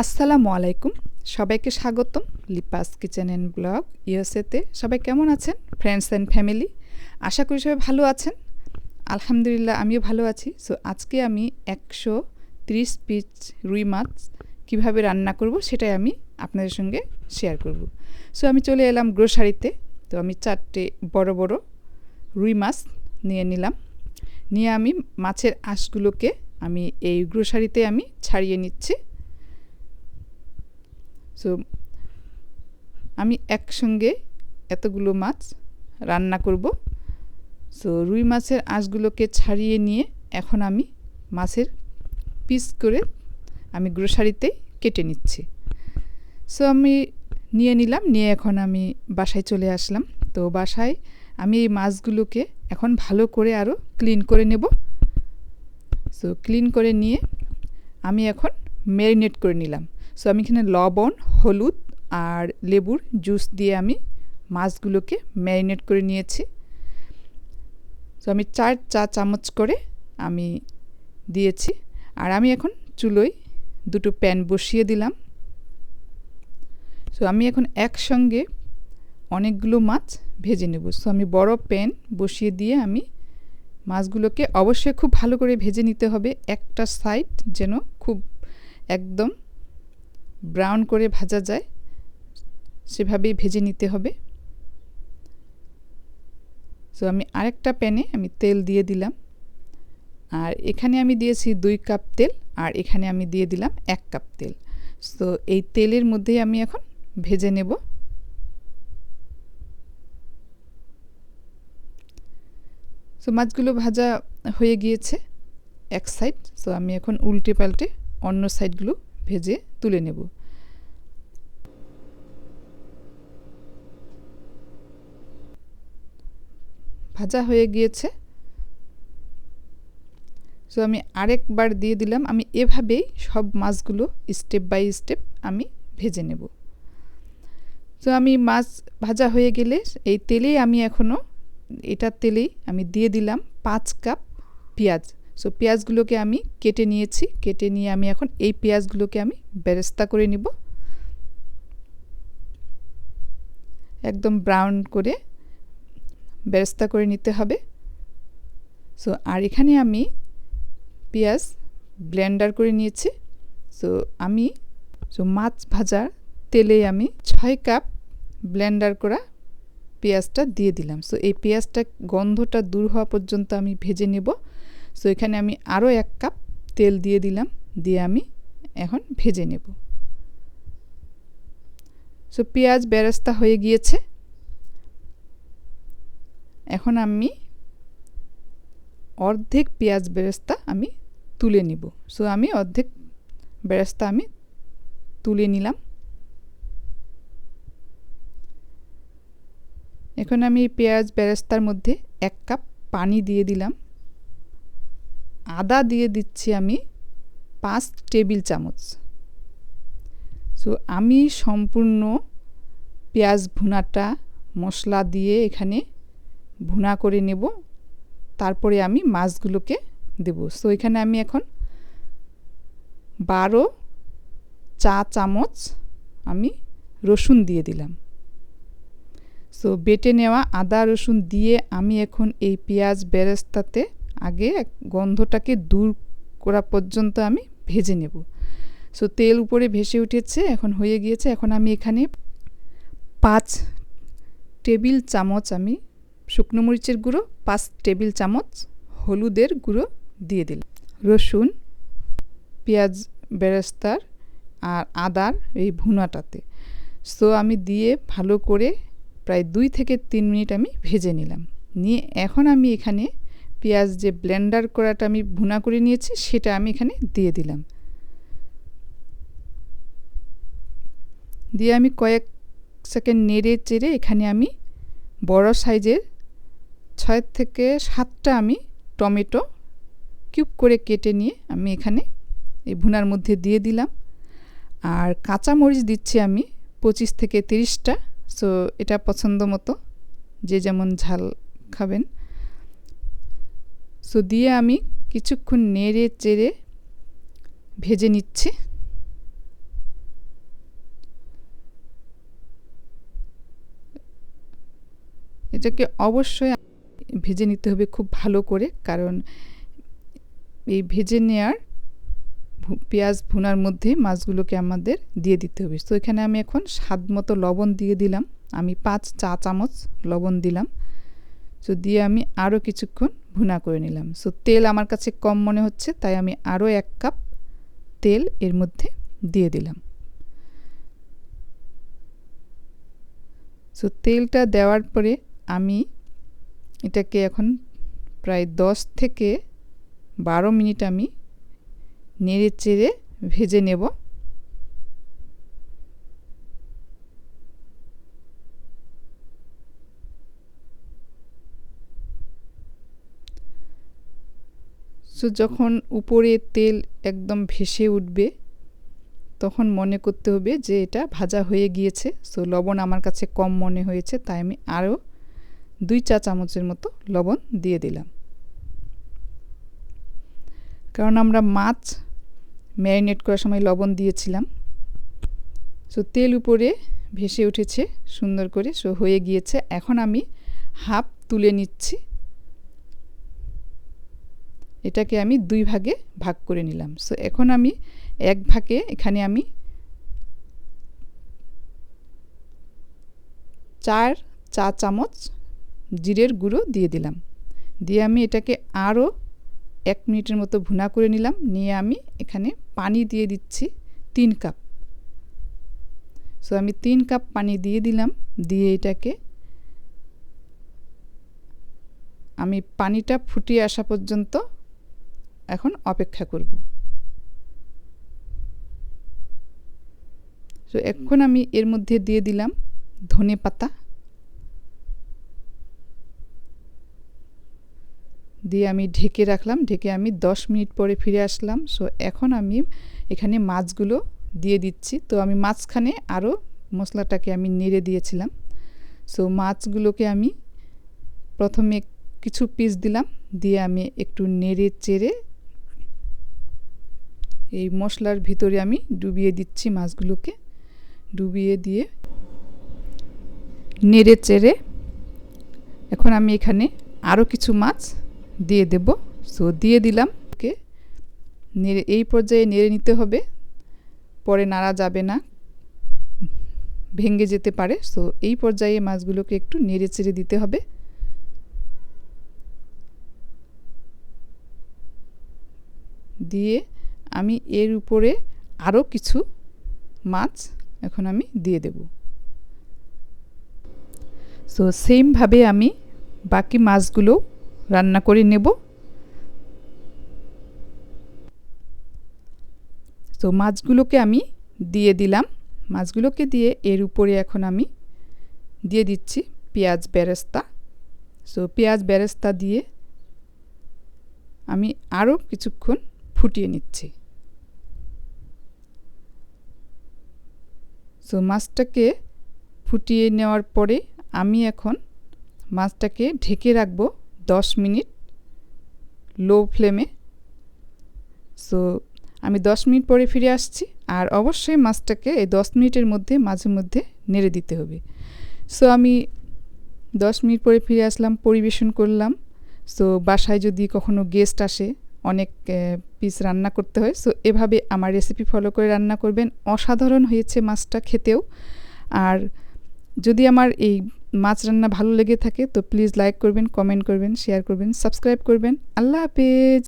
আসসালামু আলাইকুম। সবাইকে স্বাগতম লিপাস কিচেন অ্যান্ড ব্লগ ইউএসএতে। সবাই কেমন আছেন? ফ্রেন্ডস অ্যান্ড ফ্যামিলি আশা করি সবাই ভালো আছেন। আলহামদুলিল্লাহ, আমিও ভালো আছি। সো আজকে আমি একশো ত্রিশ পিস রুই মাছ কীভাবে রান্না করব সেটাই আমি আপনাদের সঙ্গে শেয়ার করব। সো আমি চলে এলাম গ্রোসারিতে তো আমি চারটে বড় বড় রুই মাছ নিয়ে নিলাম। নিয়ে আমি মাছের আঁশগুলোকে আমি এই গ্রোসারিতে আমি ছাড়িয়ে নিচ্ছি। সো আমি একসঙ্গে এতগুলো মাছ রান্না করব। সো রুই মাছের আঁশগুলোকে ছাড়িয়ে নিয়ে এখন আমি মাছের পিস করে আমি গ্রোসারিতে কেটে নিচ্ছি। সো আমি নিয়ে নিলাম, নিয়ে এখন আমি বাসায় চলে আসলাম। তো, বাসায় আমি এই মাছগুলোকে এখন ভালো করে আরও ক্লিন করে নেব। সো ক্লিন করে নিয়ে আমি এখন ম্যারিনেট করে নিলাম। সো আমি এখানে লবণ, হলুদ আর লেবুর জুস দিয়ে আমি মাছগুলোকে ম্যারিনেট করে নিয়েছি। সো আমি চার চা চামচ করে আমি দিয়েছি। আর আমি এখন চুলোয় দুটো প্যান বসিয়ে দিলাম। সো আমি এখন একসঙ্গে অনেকগুলো মাছ ভেজে নেব। সো আমি বড় প্যান বসিয়ে দিয়ে আমি মাছগুলোকে অবশ্যই খুব ভালো করে ভেজে নিতে হবে। একটা সাইড যেন খুব একদম ব্রাউন করে ভাজা যায়, সেভাবেই ভেজে নিতে হবে। সো আমি আরেকটা প্যানে আমি তেল দিয়ে দিলাম। আর এখানে আমি দিয়েছি দুই কাপ তেল, আর এখানে আমি দিয়ে দিলাম এক কাপ তেল। সো এই তেলের মধ্যেই আমি এখন ভেজে নেব। সো মাছগুলো ভাজা হয়ে গিয়েছে এক সাইড সো আমি এখন উল্টে পাল্টে অন্য সাইডগুলো ভেজে তুলে নেব। ভাজা হয়ে গিয়েছে। সো আমি আরেকবার দিয়ে দিলাম। আমি এভাবেই সব মাছগুলো স্টেপ বাই স্টেপ আমি ভেজে নেব। তো আমি মাছ ভাজা হয়ে গেলে এই তেলেই আমি এখনও, এটার তেলেই আমি দিয়ে দিলাম পাঁচ কাপ পেঁয়াজ। সো পেঁয়াজগুলোকে আমি কেটে নিয়েছি। কেটে নিয়ে আমি এখন এই পেঁয়াজগুলোকে আমি বেরেস্তা করে নিব। একদম ব্রাউন করে বেরেস্তা করে নিতে হবে। সো আর এখানে আমি পেঁয়াজ ব্লেন্ডার করে নিয়েছি। সো আমি সো মাছ ভাজার তেলে আমি ছয় কাপ ব্লেন্ডার করা পেঁয়াজটা দিয়ে দিলাম। সো এই পেঁয়াজটা গন্ধটা দূর হওয়া পর্যন্ত আমি ভেজে নেব। সো এখানে আমি আরও এক কাপ তেল দিয়ে দিলাম, দিয়ে আমি এখন ভেজে নেব। সো পেঁয়াজ বেরেস্তা হয়ে গিয়েছে। এখন আমি অর্ধেক পেঁয়াজ বেরেস্তা আমি তুলে নিব। সো আমি অর্ধেক বেরেস্তা আমি তুলে নিলাম। এখন আমি পেঁয়াজ বেরেস্তার মধ্যে এক কাপ পানি দিয়ে দিলাম। আদা দিয়ে দিচ্ছি আমি পাঁচ টেবিল চামচ। সো আমি সম্পূর্ণ পেঁয়াজ ভুনাটা মশলা দিয়ে এখানে ভুনা করে নেব। তারপরে আমি মাছগুলোকে দেব। সো এখানে আমি এখন বারো চা চামচ আমি রসুন দিয়ে দিলাম। সো বেটে নেওয়া আদা রসুন দিয়ে আমি এখন এই পেঁয়াজ বেরেস্তাতে আগে গন্ধটাকে দূর করা পর্যন্ত আমি ভেজে নেব। সো তেল উপরে ভেসে উঠেছে, এখন হয়ে গিয়েছে, এখন আমি এখানে পাঁচ টেবিল চামচ আমি শুকনো মরিচের গুঁড়ো, পাঁচ টেবিল চামচ হলুদের গুঁড়ো দিয়ে দিলাম। রসুন, পেঁয়াজ বেরেস্তার আর আদার এই ভুনাটাতে। সো আমি দিয়ে ভালো করে প্রায় দুই থেকে তিন মিনিট আমি ভেজে নিলাম। নিয়ে এখন আমি এখানে পেঁয়াজ যে ব্লেন্ডার করাটা আমি ভুনা করে নিয়েছি, সেটা আমি এখানে দিয়ে দিলাম। দিয়ে আমি কয়েক সেকেন্ড নেড়ে চেড়ে এখানে আমি বড় সাইজের ছয় থেকে সাতটা আমি টমেটো কিউব করে কেটে নিয়ে আমি এখানে এই ভুনার মধ্যে দিয়ে দিলাম। আর কাঁচা মরিচ দিচ্ছি আমি পঁচিশ থেকে তিরিশটা সো এটা পছন্দ মতো। যে যেমন ঝাল খাবেন। সো দিয়ে আমি কিছুক্ষণ নেড়ে চেড়ে ভেজে নিচ্ছি। এটাকে অবশ্যই ভেজে নিতে হবে খুব ভালো করে, কারণ এই ভেজে নেয়ার পেঁয়াজ ভুনার মধ্যে মাছগুলোকে আমাদের দিয়ে দিতে হবে। তো এখানে আমি এখন স্বাদ মতো লবণ দিয়ে দিলাম। আমি পাঁচ চা চামচ লবণ দিলাম। তো দিয়ে আমি আরও কিছুক্ষণ ভুনা করে নিলাম। সো তেল আমার কাছে কম মনে হচ্ছে, তাই আমি আরও এক কাপ তেল এর মধ্যে দিয়ে দিলাম। সো তেলটা দেওয়ার পরে আমি এটাকে এখন প্রায় দশ থেকে বারো মিনিট আমি নেড়ে চেড়ে ভেজে নেব। সো যখন উপরে তেল একদম ভেসে উঠবে, তখন মনে করতে হবে যে এটা ভাজা হয়ে গিয়েছে। সো লবণ আমার কাছে কম মনে হয়েছে, তাই আমি আরও দুই চা চামচের মতো লবণ দিয়ে দিলাম। কারণ আমরা মাছ ম্যারিনেট করার সময় লবণ দিয়েছিলাম। সো তেল উপরে ভেসে উঠেছে, সুন্দর করে সো হয়ে গিয়েছে। এখন আমি হাফ তুলে নিচ্ছি। এটাকে আমি দুই ভাগে ভাগ করে নিলাম। সো এখন আমি এক ভাগে এখানে আমি চার চা চামচ জিরের গুঁড়ো দিয়ে দিলাম। দিয়ে আমি এটাকে আরও এক মিনিটের মতো ভুনা করে নিলাম। নিয়ে আমি এখানে পানি দিয়ে দিচ্ছি তিন কাপ। সো আমি তিন কাপ পানি দিয়ে দিলাম। দিয়ে এটাকে আমি পানিটা ফুটিয়ে আসা পর্যন্ত এখন অপেক্ষা করব। তো এখন আমি এর মধ্যে দিয়ে দিলাম ধনে পাতা। দিয়ে আমি ঢেকে রাখলাম, ঢেকে আমি দশ মিনিট পরে ফিরে আসলাম। সো এখন আমি এখানে মাছগুলো দিয়ে দিচ্ছি। তো, আমি মাঝখানে আরও মশলাটাকে আমি নেড়ে দিয়েছিলাম। সো মাছগুলোকে আমি প্রথমে কিছু পিস দিলাম। দিয়ে আমি একটু নেড়ে চেড়ে এই মশলার ভিতরে আমি ডুবিয়ে দিচ্ছি মাছগুলোকে। ডুবিয়ে দিয়ে নেড়ে চেড়ে এখন আমি এখানে আরও কিছু মাছ দিয়ে দেব। সো দিয়ে দিলাম। ওকে নেড়ে, এই পর্যায়ে নেড়ে নিতে হবে। পরে নাড়া যাবে না। ভেঙে যেতে পারে। সো এই পর্যায়ে মাছগুলোকে একটু নেড়ে চেড়ে দিতে হবে। দিয়ে আমি এর উপরে আরও কিছু মাছ এখন আমি দিয়ে দেব। সো সেমভাবে আমি বাকি মাছগুলো রান্না করে নেব। তো মাছগুলোকে আমি দিয়ে দিলাম। মাছগুলোকে দিয়ে এর উপরে এখন আমি দিয়ে দিচ্ছি পেঁয়াজ বেরেস্তা। সো পেঁয়াজ বেরেস্তা দিয়ে আমি আরও কিছুক্ষণ ফুটিয়ে নিচ্ছি। সো মাছটাকে ফুটিয়ে নেওয়ার পরে আমি এখন মাছটাকে ঢেকে রাখব দশ মিনিট লো ফ্লেমে সো আমি দশ মিনিট পরে ফিরে আসছি আর অবশ্যই মাছটাকে এই দশ মিনিটের মধ্যে মাঝে মধ্যে নেড়ে দিতে হবে। সো আমি দশ মিনিট পরে ফিরে আসলাম, পরিবেশন করলাম। সো বাসায় যদি কখনো গেস্ট আসে অনেক পিস রান্না করতে হয়। সো এভাবে আমার রেসিপি ফলো করে রান্না করবেন। অসাধারণ হয়েছে মাছটা খেতেও। আর যদি আমার এই মাছ রান্না ভালো লেগে থাকে, তো প্লিজ লাইক করবেন কমেন্ট করবেন শেয়ার করবেন সাবস্ক্রাইব করবেন। আল্লাহ হাফেজ!